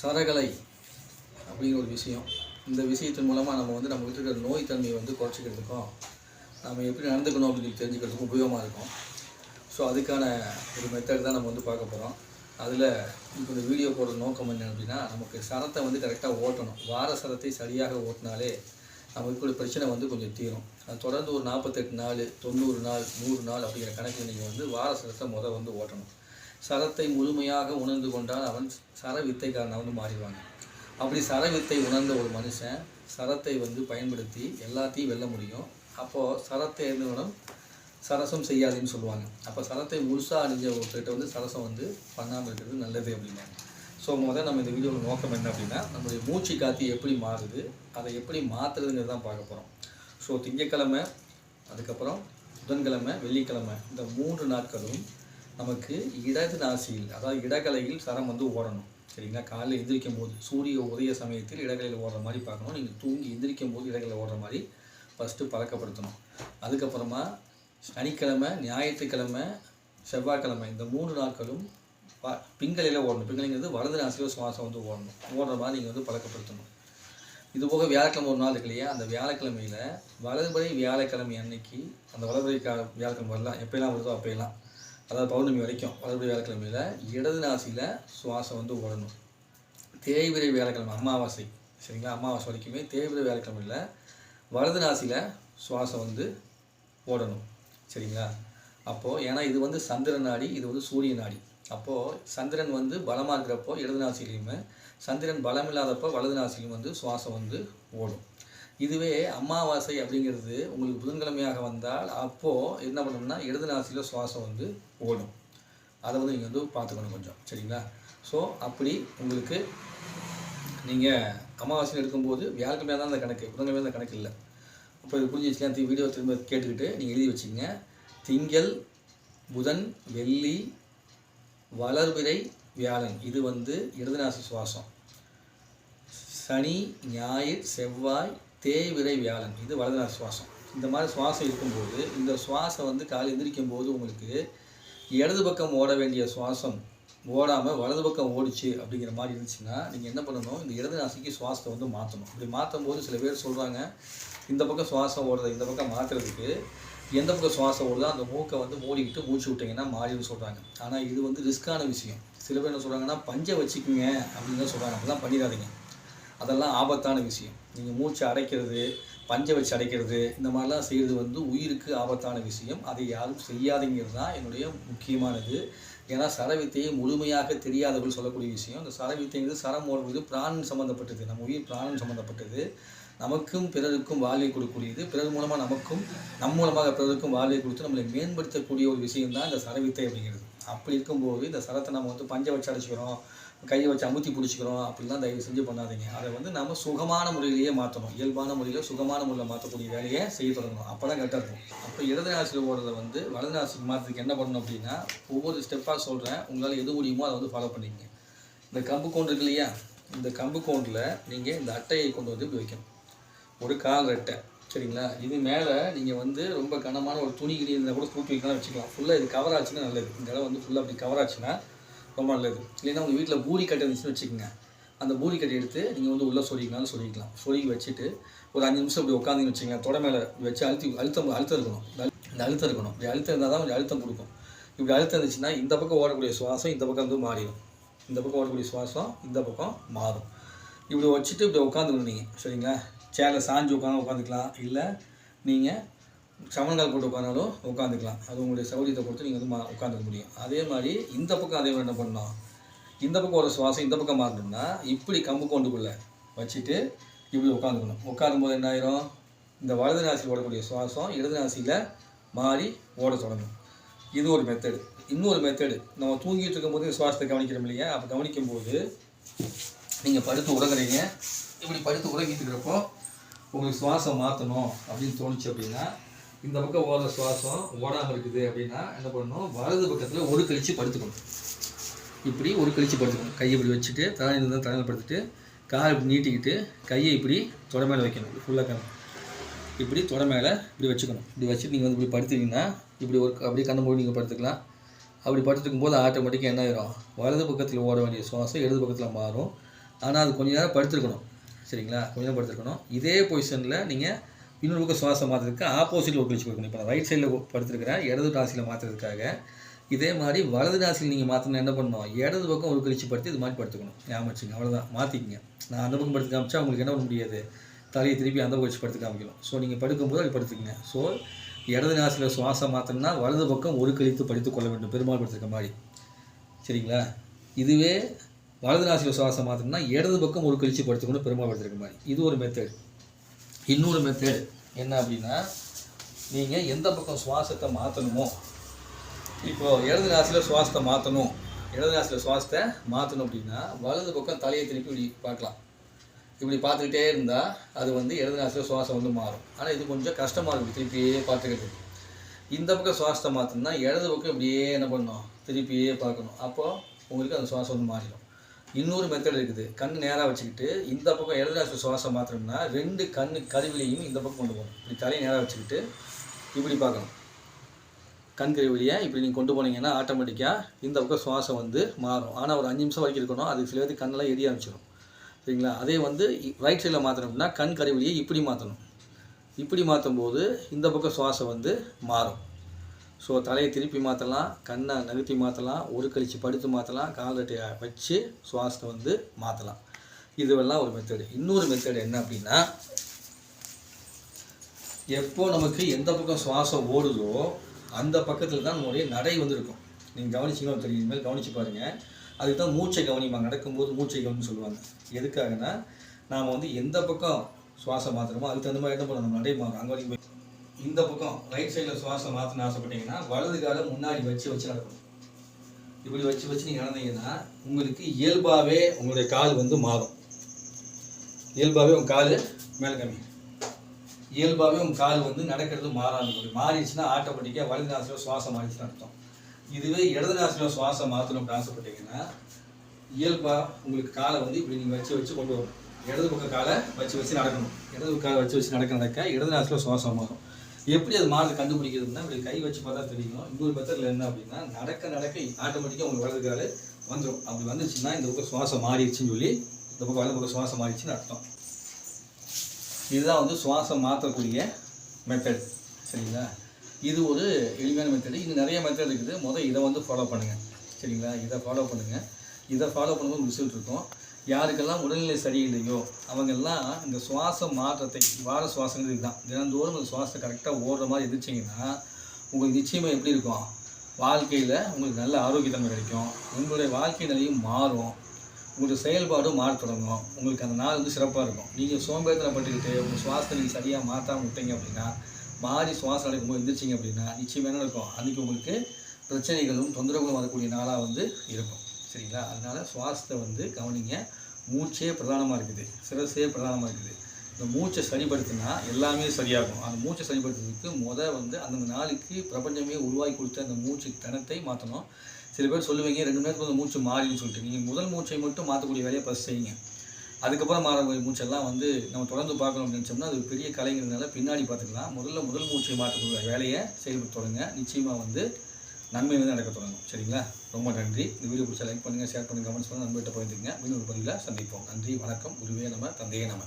சரகலை அப்படிங்கிற ஒரு விஷயம். இந்த விஷயத்தின் மூலமாக நம்ம வந்து நம்ம இருக்கிற நோய் தன்மையை வந்து குறைச்சிக்கிறதுக்கும் நம்ம எப்படி நடந்துக்கணும் அப்படின்னு சொல்லி தெரிஞ்சுக்கிறதுக்கும் உபயோகமாக இருக்கும். ஸோ அதுக்கான ஒரு மெத்தட் தான் நம்ம வந்து பார்க்க போகிறோம் அதில் இப்போ இந்த வீடியோ போடுற நோக்கம் என்ன அப்படின்னா நமக்கு சரத்தை வந்து கரெக்டாக ஓட்டணும். வார சரத்தை சரியாக ஓட்டினாலே நமக்கு ஒரு பிரச்சனை வந்து கொஞ்சம் தீரும். அது தொடர்ந்து ஒரு நாற்பத்தெட்டு நாள் தொண்ணூறு நாள் நூறு நாள் அப்படிங்கிற கணக்கில் நீங்கள் வந்து வார சரத்தை முதல் வந்து ஓட்டணும். சரத்தை முழுமையாக உணர்ந்து கொண்டால் அவன் சர வித்தைக்காரனாக வந்து மாறிடுவாங்க. அப்படி சர வித்தை உணர்ந்த ஒரு மனுஷன் சரத்தை வந்து பயன்படுத்தி எல்லாத்தையும் வெல்ல முடியும். அப்போது சரத்தை இருந்தவனும் சரசம் செய்யாதுன்னு சொல்லுவாங்க. அப்போ சரத்தை முழுசாக அணிஞ்ச ஒருத்தர்கிட்ட வந்து சரசம் வந்து பண்ணாமல் இருக்கிறது நல்லது அப்படின்னாங்க ஸோ முதல்ல நம்ம இந்த வீடியோவில் நோக்கம் என்ன அப்படின்னா நம்மளுடைய மூச்சு காத்தி எப்படி மாறுது அதை எப்படி மாற்றுறதுங்கிறது தான் பார்க்க போகிறோம் ஸோ திங்கக்கிழமை அதுக்கப்புறம் புதன்கிழமை வெள்ளிக்கிழமை இந்த மூன்று நாட்களும் நமக்கு இடது நாசியில் அதாவது இடகலையில் சரம் வந்து ஓடணும். சரிங்களா? காலையில் எந்திரிக்கும் போது சூரிய உதய சமயத்தில் இடகலையில் ஓடுற மாதிரி பார்க்கணும். நீங்கள் தூங்கி எந்திரிக்கும் போது இடகலையில் ஓடுற மாதிரி ஃபஸ்ட்டு பழக்கப்படுத்தணும். அதுக்கப்புறமா சனிக்கிழமை ஞாயிற்றுக்கிழமை செவ்வாய்க்கிழமை இந்த மூணு நாட்களும் ப பிங்களையில் ஓடணும். பிங்களைங்கிறது வலது நாசியில் சுவாசம் வந்து ஓடணும். ஓடுற மாதிரி நீங்கள் வந்து பழக்கப்படுத்தணும். இது போக வியாழக்கிழமை ஒரு நாள் இருக்கு இல்லையா? அந்த வியாழக்கிழமையில் வலதுபடி வியாழக்கிழமை அன்னைக்கு அந்த வலதுபடி கா வியாழக்கிழமை வரலாம். எப்போயெல்லாம் வருதோ அப்போயெல்லாம். அதாவது பௌர்ணமி வரைக்கும் வலதுபறை வியாழக்கிழமையில் இடது நாசியில் சுவாசம் வந்து ஓடணும். தேய்பிரை வியாழக்கிழமை அமாவாசை சரிங்களா? அமாவாசை வரைக்குமே தேய்பிரை வியாழக்கிழமையில் வலது நாசியில் சுவாசம் வந்து ஓடணும் சரிங்களா? அப்போது ஏன்னா இது வந்து சந்திர நாடி இது வந்து சூரிய நாடி. அப்போது சந்திரன் வந்து பலமாக இருக்கிறப்போ இடது நாசிலையுமே சந்திரன் பலம் இல்லாதப்போ வலது நாசிலையும் வந்து சுவாசம் வந்து ஓடும். இதுவே அமாவாசை அப்படிங்கிறது உங்களுக்கு புதன்கிழமையாக வந்தால் அப்போது என்ன பண்ணணும்னா இடது நாசியில் சுவாசம் வந்து ஓடும். அதை வந்து நீங்கள் வந்து பார்த்துக்கணும் கொஞ்சம் சரிங்களா? ஸோ அப்படி உங்களுக்கு நீங்கள் அமாவாசையில் எடுக்கும்போது வியாழக்கிழமையாக தான் அந்த கணக்கு புதன்கிழமை அந்த கணக்கு இல்லை. அப்போ இது புரிஞ்சு வச்சுக்கலாம் வீடியோ திரும்ப கேட்டுக்கிட்டு நீங்கள் எழுதி வச்சுங்க திங்கள் புதன் வெள்ளி வளர்பிறை வியாழன். இது வந்து இடதுநாசி சுவாசம். சனி ஞாயிறு செவ்வாய் தேய்விரை வியாழன். இது வலதுநாசி சுவாசம். இந்த மாதிரி சுவாசம் இருக்கும்போது இந்த சுவாசம் வந்து காலை எந்திரிக்கும் போது உங்களுக்கு இடது பக்கம் ஓட வேண்டிய சுவாசம் ஓடாமல் வலது பக்கம் ஓடிச்சு அப்படிங்கிற மாதிரி இருந்துச்சுன்னா நீங்கள் என்ன பண்ணணும்? இந்த இடது நாசிக்கு சுவாசத்தை வந்து மாற்றணும் அப்படி மாற்றும் போது சில பேர் சொல்கிறாங்க இந்த பக்கம் சுவாசம் ஓடுறது இந்த பக்கம் மாற்றுறதுக்கு எந்த பக்கம் சுவாசம் ஓடுதோ அந்த மூக்கை வந்து மூடிக்கிட்டு மூச்சு விட்டிங்கன்னா மாறின்னு சொல்கிறாங்க ஆனால் இது வந்து ரிஸ்க்கான விஷயம். சில பேர் என்ன சொல்கிறாங்கன்னா பஞ்சை வச்சுக்கோங்க அப்படின்னு தான் சொல்கிறாங்க அதெல்லாம் பண்ணிடாதீங்க. அதெல்லாம் ஆபத்தான விஷயம். நீங்கள் மூச்சு அடைக்கிறது பஞ்சை வச்சு அடைக்கிறது இந்த மாதிரிலாம் செய்கிறது வந்து உயிருக்கு ஆபத்தான விஷயம். அதை யாரும் செய்யாதீங்கிறது தான் என்னுடைய முக்கியமானது. ஏன்னா சரவித்தையை முழுமையாக தெரியாதவர்கள் சொல்லக்கூடிய விஷயம். இந்த சரவித்தைங்கிறது சரம் ஓடுவது பிராணன் சம்மந்தப்பட்டது நம்ம உயிர் பிராணன் சம்மந்தப்பட்டது நமக்கும் பிறருக்கும் வாழ்வை கொடுக்கக்கூடியது. பிறர் மூலமாக நமக்கும் நம் மூலமாக பிறருக்கும் வாழ்வை கொடுத்து நம்மளை மேம்படுத்தக்கூடிய ஒரு விஷயம் தான் இந்த சரவித்தை அப்படிங்கிறது. அப்படி இருக்கும்போது இந்த சரத்தை நம்ம வந்து பஞ்சை வச்சு அடைச்சிக்கிறோம். கையை வச்சு அமுத்தி பிடிச்சிக்கிறோம் அப்படிலாம் தயவு செஞ்சு பண்ணாதீங்க. அதை வந்து நம்ம சுகமான முறையிலேயே மாற்றணும் இயல்பான முறையில் சுகமான முறையில் மாற்றக்கூடிய வேலையை செய்ய தொடங்கணும். அப்போ தான் கரெக்டாக இருக்கும். அப்போ இடது ராசியில் ஓடுறத வந்து வலது ராசிக்கு மாற்றுறதுக்கு என்ன பண்ணணும் அப்படின்னா ஒவ்வொரு ஸ்டெப்பாக சொல்கிறேன் உங்களால் எது முடியுமோ அதை வந்து ஃபாலோ பண்ணிக்கங்க. இந்த கம்பு கோண்டு இருக்கு இல்லையா? இந்த கம்பு கோண்டில் நீங்கள் இந்த அட்டையை கொண்டு வந்து இப்படி வைக்கணும். ஒரு கால் ரெட்டை. சரிங்களா? இது மேலே நீங்கள் வந்து ரொம்ப கனமான ஒரு துணி கிணி இருந்தால் கூட தூக்கி வைக்கலாம் வச்சுக்கலாம். ஃபுல்லாக இது கவர் ஆச்சுன்னா நல்லது. இந்த இடம் வந்து ஃபுல்லாக அப்படி கவர் ஆச்சுன்னா ரொம்ப நல்லது. இல்லைன்னா உங்கள் வீட்டில் பூரி கட்டை இருந்துச்சுன்னு வச்சுக்கோங்க. அந்த பூரி கட்டை எடுத்து நீங்கள் வந்து உள்ளே சொருகினாலும் சொருகிக்கலாம். சொருகி வச்சுட்டு ஒரு அஞ்சு நிமிஷம் இப்படி உட்காந்துன்னு வச்சுக்கோங்க. தொட மேலே வச்சு அழுத்தி அழுத்தம் அழுத்தம் இருக்கணும். இந்த அழுத்தம் இருக்கணும். இப்படி அழுத்தம் இருந்தால் தான் கொஞ்சம் அழுத்தம் கொடுக்கும். இப்படி அழுத்தம் இருந்துச்சுன்னா இந்த பக்கம் ஓடக்கூடிய சுவாசம் இந்த பக்கம் வந்து மாறிடும். இந்த பக்கம் ஓடக்கூடிய சுவாசம் இந்த பக்கம் மாறும். இப்படி வச்சுட்டு இப்படி உட்காந்துக்கணும் நீங்கள் சரிங்களா? சேரில் சாஞ்சு உட்காந்து உட்காந்துக்கலாம் இல்லை நீங்கள் சமன்கால் போட்டு உட்காந்தாலும் உட்காந்துக்கலாம் அது உங்களுடைய சௌகரியத்தை பொறுத்து நீங்கள் வந்து மா உட்காந்துக்க முடியும். அதே மாதிரி இந்த பக்கம் அதே மாதிரி என்ன பண்ணணும்? இந்த பக்கம் ஒரு சுவாசம் இந்த பக்கம் மாறணும்னா இப்படி கம்பு கொண்டுக்குள்ளே வச்சுட்டு இப்படி உட்காந்துக்கணும் உட்காரும் போது என்ன ஆயிரும்? இந்த வலது நாசியில் ஓடக்கூடிய சுவாசம் இடது நாசியில் மாறி ஓட தொடங்கும். இது ஒரு மெத்தடு இன்னொரு மெத்தடு நம்ம தூங்கிட்டு இருக்கும்போது சுவாசத்தை கவனிக்கிறோம் இல்லையா? அப்போ கவனிக்கும் போது நீங்கள் படுத்து உறங்குறீங்க. இப்படி படுத்து உறங்கிட்டு இருக்கிறப்போ உங்களுக்கு சுவாசம் மாற்றணும் அப்படின்னு தோணுச்சு அப்படின்னா இந்த பக்கம் ஓடுற சுவாசம் ஓடாமல் இருக்குது அப்படின்னா என்ன பண்ணணும்? வலது பக்கத்தில் ஒரு கழிச்சு படுத்துக்கணும். இப்படி ஒரு கழிச்சு படுத்துக்கணும். கையை இப்படி வச்சுட்டு தலையில் இருந்தால் தலையில் படுத்துட்டு கால் இப்படி நீட்டிக்கிட்டு கையை இப்படி தொட மேலே வைக்கணும். ஃபுல்லாக கண் இப்படி தொட மேலே இப்படி வச்சுக்கணும். இப்படி வச்சுட்டு நீங்கள் வந்து இப்படி படுத்துட்டீங்கன்னா இப்படி ஒரு அப்படியே கண்ணை மூடி நீங்கள் படுத்துக்கலாம். அப்படி படுத்துக்கும் போது ஆட்டோமேட்டிக்காக என்ன ஆயிரும்? வலது பக்கத்தில் ஓட வேண்டிய சுவாசம் இடது பக்கத்தில் மாறும். ஆனால் அது கொஞ்ச நேரம் படுத்திருக்கணும். சரிங்களா? கொஞ்ச நேரம் படுத்திருக்கணும். இதே பொசிஷனில் நீங்கள் இன்னொரு பக்கம் சுவாசம் மாற்றுறதுக்கு ஆப்போசிட்டில் ஒரு கழிச்சு கொடுக்கணும் இப்போ நான் ரைட் சைடில் படுத்துருக்கிறேன். இடது நாசியில் மாற்றுறதுக்காக இதே மாதிரி வலது நாசியில் நீங்கள் மாற்றினா என்ன பண்ணணும் இடது பக்கம் ஒரு கழிச்சு படுத்து இது மாதிரி படுத்துக்கணும். ஞாபகம் வச்சுங்க அவ்வளோதான் மாற்றிக்கிங்க நான் அந்த பக்கம் படுத்து காமிச்சா உங்களுக்கு என்ன பண்ண முடியாது? தலையை திருப்பி அந்த பக்கம் வச்சு படுத்து காமிக்கணும். ஸோ நீங்கள் படுக்கும்போது அது படுத்துக்கங்க. ஸோ இடது நாசியில் சுவாசம் மாற்றினா வலது பக்கம் ஒரு கழித்து படித்து கொள்ள வேண்டும். பெருமாள் படுத்துருக்க மாதிரி. சரிங்களா? இதுவே வலது நாசியில் சுவாசம் மாற்றணும்னா இடது பக்கம் ஒரு கழிச்சு படுத்துக்கணும். பெருமாள் படுத்துருக்க மாதிரி. இது ஒரு மெத்தட் இன்னொரு மெத்தட் என்ன அப்படின்னா நீங்கள் எந்த பக்கம் சுவாசத்தை மாற்றணுமோ இப்போது இடது ராசியில் சுவாசத்தை மாற்றணும் இடது ராசியில் சுவாசத்தை மாற்றணும் அப்படின்னா வலது பக்கம் தலையை திருப்பி இப்படி பார்க்கலாம். இப்படி பார்த்துக்கிட்டே இருந்தால் அது வந்து இடது ராசியில் சுவாசம் வந்து மாறும். ஆனால் இது கொஞ்சம் கஷ்டமாக இருக்கும் திருப்பியே பார்த்துக்கிட்டு இந்த பக்கம் சுவாசத்தை மாற்றணும்னா இடது பக்கம் இப்படியே என்ன பண்ணணும்? திருப்பியே பார்க்கணும். அப்போது உங்களுக்கு அந்த சுவாசம் வந்து மாறிடும். இன்னொரு மெத்தட் இருக்குது. கண் நேராக வச்சுக்கிட்டு இந்த பக்கம் இடது சுவாசம் மாற்றணும்னா ரெண்டு கண் கருவிலையும் இந்த பக்கம் கொண்டு போகணும். இப்படி தலையை நேராக வச்சுக்கிட்டு இப்படி பார்க்கணும். கண் கருவிலியை இப்படி நீங்கள் கொண்டு போனீங்கன்னா ஆட்டோமேட்டிக்காக இந்த பக்கம் சுவாசம் வந்து மாறும். ஆனால் ஒரு அஞ்சு நிமிஷம் வரைக்கும் இருக்கணும். அதுக்கு சில பேருக்கு கண்ணெல்லாம் எரிய ஆரம்பிச்சிடும் சரிங்களா? அதே வந்து ரைட் சைடில் மாற்றணும்னா கண் கருவிலியை இப்படி மாற்றணும் இப்படி மாற்றும் போது இந்த பக்கம் சுவாசம் வந்து மாறும். ஸோ தலையை திருப்பி மாற்றலாம் கண்ணை நகர்த்தி மாற்றலாம் ஒரு கழிச்சு படுத்து மாற்றலாம் காலட்டையை வச்சு சுவாசத்தை வந்து மாற்றலாம் இதுவெல்லாம் ஒரு மெத்தடு இன்னொரு மெத்தடு என்ன அப்படின்னா எப்போ நமக்கு எந்த பக்கம் சுவாசம் ஓடுதோ அந்த பக்கத்தில் தான் நம்மளுடைய நடை வந்து இருக்கும் நீங்கள் கவனிச்சிங்கன்னா தெரியும் இனிமேல் கவனிச்சு பாருங்கள் அதுக்கு தான் மூச்சை கவனிப்பாங்க. நடக்கும்போது மூச்சை கவனின்னு சொல்லுவாங்க. எதுக்காகனா நாம் வந்து எந்த பக்கம் சுவாசம் மாற்றுறோமோ அதுக்கு தகுந்த மாதிரி என்ன பண்ணணும்? நம்ம நடை மாறும். அங்கே வரைக்கும் போய் இந்த பக்கம் ரைட் சைடில் சுவாசம் மாற்றணும்னு ஆசைப்பட்டீங்கன்னா வலது காலை முன்னாடி வச்சு வச்சு நடக்கணும். இப்படி வச்சு வச்சு நீங்கள் நடந்தீங்கன்னா உங்களுக்கு இயல்பாகவே உங்களுடைய கால் வந்து மாறும். இயல்பாகவே உங்கள் கால் மேலே கம்மி இயல்பாகவே உங்கள் கால் வந்து நடக்கிறது மாறாது அப்படி மாறிடுச்சுன்னா ஆட்டோமேட்டிக்காக வலது நாசியில் சுவாசம் மாறிடுச்சுன்னு அர்த்தம். இதுவே இடது நாசியில் சுவாசம் மாற்றணும் அப்படின்னு ஆசைப்பட்டீங்கன்னா இயல்பாக உங்களுக்கு காலை வந்து இப்படி நீங்கள் வச்சு வச்சு கொண்டு வரணும். இடது பக்கம் காலை வச்சு வச்சு நடக்கணும். இடது பக்கம் காலை வச்சு வச்சு நடக்க நடக்க இடது நாசியில் சுவாசம் மாறும். எப்படி அது மாறுது கண்டுபிடிக்கிறதுனா இப்படி கை வச்சு பார்த்தா தெரியும். இன்னொரு மெத்தடில் என்ன அப்படின்னா நடக்க நடக்க ஆட்டோமேட்டிக்காக உங்களுக்கு வலது வந்துடும் அப்படி வந்துச்சுன்னா இந்த பக்கம் சுவாசம் மாறிடுச்சுன்னு சொல்லி இந்த பக்கம் வலது பக்கம் சுவாசம் மாறிடுச்சுன்னு அர்த்தம். இதுதான் வந்து சுவாசம் மாற்றக்கூடிய மெத்தட் சரிங்களா? இது ஒரு எளிமையான மெத்தடு இன்னும் நிறைய மெத்தட் இருக்குது. முதல் இதை வந்து ஃபாலோ பண்ணுங்கள் சரிங்களா? இதை ஃபாலோ பண்ணுங்கள் இதை ஃபாலோ பண்ணும்போது ரிசல்ட் இருக்கும். யாருக்கெல்லாம் உடல்நிலை சரியில்லையோ அவங்கெல்லாம் இந்த சுவாச மாற்றத்தை வார சுவாசங்கிறது இதுதான். தினந்தோறும் அந்த சுவாசத்தை கரெக்டாக ஓடுற மாதிரி இருந்துச்சிங்கன்னா உங்களுக்கு நிச்சயமாக எப்படி இருக்கும்? வாழ்க்கையில் உங்களுக்கு நல்ல ஆரோக்கியத்தன்மை கிடைக்கும். உங்களுடைய வாழ்க்கை நிலையும் மாறும். உங்களுடைய செயல்பாடும் மாறத் தொடங்கும். உங்களுக்கு அந்த நாள் வந்து சிறப்பாக இருக்கும். நீங்கள் சோம்பேறித்தனப்பட்டுக்கிட்டு உங்கள் சுவாசத்தை நீங்கள் சரியாக மாற்றாமல் விட்டீங்க அப்படின்னா மாறி சுவாசம் நடக்கும்போது எந்திரிச்சிங்க அப்படின்னா நிச்சயம் என்ன இருக்கும் அன்றைக்கி உங்களுக்கு பிரச்சனைகளும் தொந்தரவுகளும் வரக்கூடிய நாளாக வந்து இருக்கும். சரிங்களா? அதனால் சுவாசத்தை வந்து கவனிங்க. மூச்சே பிரதானமாக இருக்குது. சிரசே பிரதானமாக இருக்குது. இந்த மூச்சை சரிப்படுத்தினா எல்லாமே சரியாகும். அந்த மூச்சை சரிப்படுத்துறதுக்கு முத வந்து அந்தந்த நாளைக்கு பிரபஞ்சமே உருவாக்கி கொடுத்த அந்த மூச்சு தனத்தை மாற்றணும் சில பேர் சொல்லுவீங்க ரெண்டு நேரத்துக்கு அந்த மூச்சு மாறின்னு சொல்லிட்டு. நீங்கள் முதல் மூச்சை மட்டும் மாற்றக்கூடிய வேலையை ஃபஸ்ட் செய்யுங்க. அதுக்கப்புறம் மாறக்கூடிய மூச்செல்லாம் வந்து நம்ம தொடர்ந்து பார்க்கணும்னு நினச்சோம்னா அது ஒரு பெரிய கலைங்கிறதுனால பின்னாடி பார்த்துக்கலாம். முதல்ல முதல் மூச்சை மாற்றக்கூடிய வேலையை செயல்படுத்த தொடங்க. நிச்சயமாக வந்து நன்மை வந்து நடக்க தொடங்கும். சரிங்களா? ரொம்ப நன்றி. இந்த வீடியோ பிடிச்ச லைக் பண்ணுங்கள் ஷேர் பண்ணுங்கள் கமெண்ட்ஸ் பண்ணுங்கள் நண்பர்கிட்ட பகிர்ந்துங்க ஒரு பதிவில் சந்திப்போம். நன்றி வணக்கம். குருவே நம்ம தந்தையே நம்ம